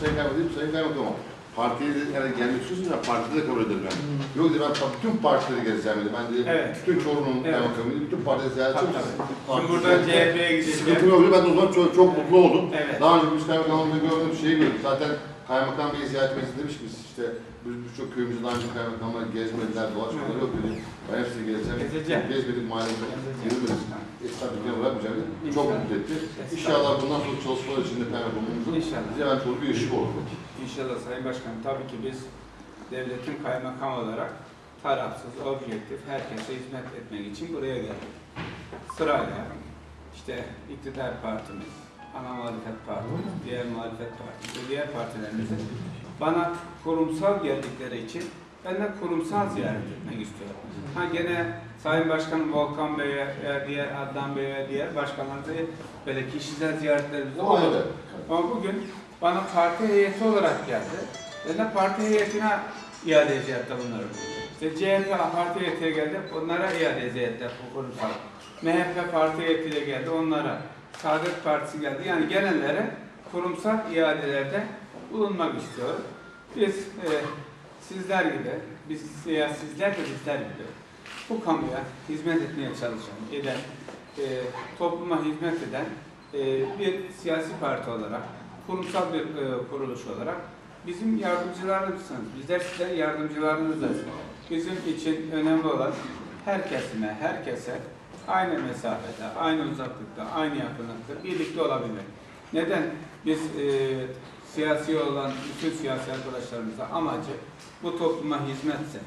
Sayın Kaymakam, Sayın Kaymakam partiye de yani gelmek istiyorsun ya partide de kabul ederim ben. Yok dedi ben bütün partileri gezeceğim dedi. Ben dedi Evet. bütün Çorum'un Evet. kaymakamıydı, bütün partileri ziyaret. Parti Şimdi buradan CHP'ye gideceğim. Sıkıntı yok. Ben de o zaman çok, çok mutlu oldum. Evet. Daha önce biz kaymakamlığı gördüm, şeyi gördük. Zaten kaymakam bey ziyaret etmesi demiş ki biz işte biz birçok köyümüzde daha önce kaymakamlar gezmediler, dolaşmaları yok dedi. Ben hepsini gezeceğim. Gezeceğim. Gezmedik mahallede. Esnaf dükkanı bırakmayacağım dedi. Çok mutlu etti. Estağfurullah. İnşallah bundan sonra çalışmalar içinde kaymakamımızın bize ben bir ışık olur. İnşallah Sayın Başkanım tabii ki biz devletin kaymakam olarak tarafsız, objektif, herkese hizmet etmek için buraya geldik. Sırayla işte iktidar partimiz, ana muhalefet partimiz, diğer muhalefet partimiz diğer partilerimizin bana kurumsal geldikleri için ben de kurumsal ziyaret etmek istiyorum. Ha gene Sayın Başkanım Volkan Bey'e, veya diğer Adnan Bey'e, diğer başkanlarımıza böyle kişisel ziyaretlerimiz oldu. Ama bugün bana parti heyeti olarak geldi. Ben de parti heyetine iade ziyaretle bunları. İşte CHP parti heyetiyle geldi, onlara iade ziyaretler kurumsal. MHP parti heyetiyle geldi, onlara. Saadet Partisi geldi. Yani genellere kurumsal iadelerde bulunmak istiyorum. Biz e, sizler gibi, biz veya sizler de bizler gibi bu kamuya hizmet etmeye çalışan, eden, e, topluma hizmet eden e, bir siyasi parti olarak, kurumsal bir e, kuruluş olarak bizim yardımcılarımızsınız. Bizler sizlerin yardımcılarınızız. Bizim için önemli olan her kesime, herkese aynı mesafede, aynı uzaklıkta, aynı yakınlıkta birlikte olabilmek. Neden? Biz e, siyasi olan bütün siyasi arkadaşlarımıza amacı bu topluma hizmetse,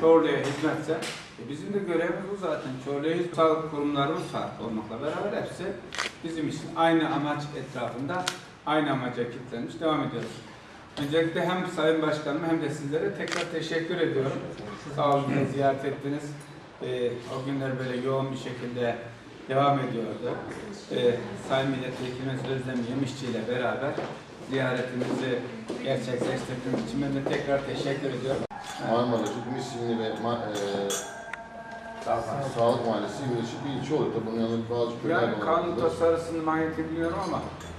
Çorlu'ya hizmetse, e bizim de görevimiz bu zaten. Çorlu'ya hizmet kurumlarımız farklı olmakla beraber hepsi bizim için aynı amaç etrafında aynı amaca kilitlenmiş devam ediyoruz. Öncelikle hem Sayın Başkanım hem de sizlere tekrar teşekkür ediyorum. Sağ olun ziyaret ettiniz. Ee, o günler böyle yoğun bir şekilde devam ediyordu. Ee, Sayın Milletvekilimiz Özlem Yemişçi ile beraber ziyaretimizi gerçekleştirdiğiniz için ben de tekrar teşekkür ediyorum. Marmara, isimli ve ma- e, Sağlık Mahallesi Birleşik bir ilçe oluyor. Tabii bunun yanında bazı köyler Yani var. kanun tasarısını mahiyeti bilmiyorum ama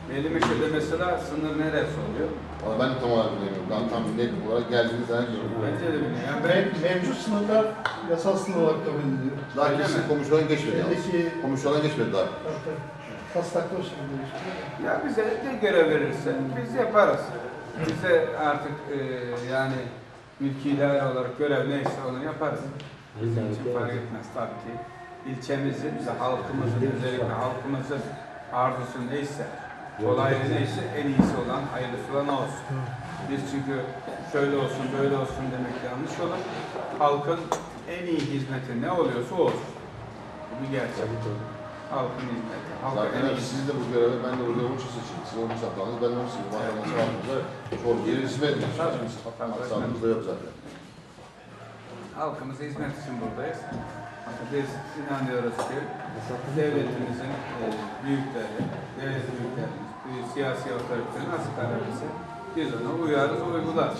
Melimeşe'de mesela sınır neresi oluyor? Valla ben de tam olarak bilmiyorum. Ben tam net olarak geldiğiniz zaman görüyorum. Bence de bilmiyorum. Yani ben Me- mevcut sınırlar yasal sınır olarak kabul ediliyor. Daha Öyle kesin mi? komisyondan geçmedi yalnız. Eldeki Komisyondan geçmedi daha. o şekilde değişiyor. Ya bize ne görev verirse biz yaparız. Bize artık e, yani mülki idare olarak görev neyse onu yaparız. Bizim için fark etmez tabii ki. İlçemizin, bize halkımızın, özellikle halkımızın arzusu neyse, kolayı neyse en iyisi olan, hayırlısı olan olsun. Biz çünkü şöyle olsun, böyle olsun demek yanlış olur. Halkın en iyi hizmeti ne oluyorsa o olsun. Bu bir gerçek. Halkın hizmeti. Halka en Zaten iyisi. siz de bu göreve, ben de bu göreve onun için seçildim. Siz onun sapağınız, ben için. Vatandaşı halkımıza çok geri hizmet ediyorsunuz. Haksızlığımız da yok zaten. Halkımıza hizmet için buradayız. Biz inanıyoruz ki devletimizin e, büyükleri, devlet büyüklerimiz, büyük siyasi otoritenin verirse biz ona uyarız, uygularız.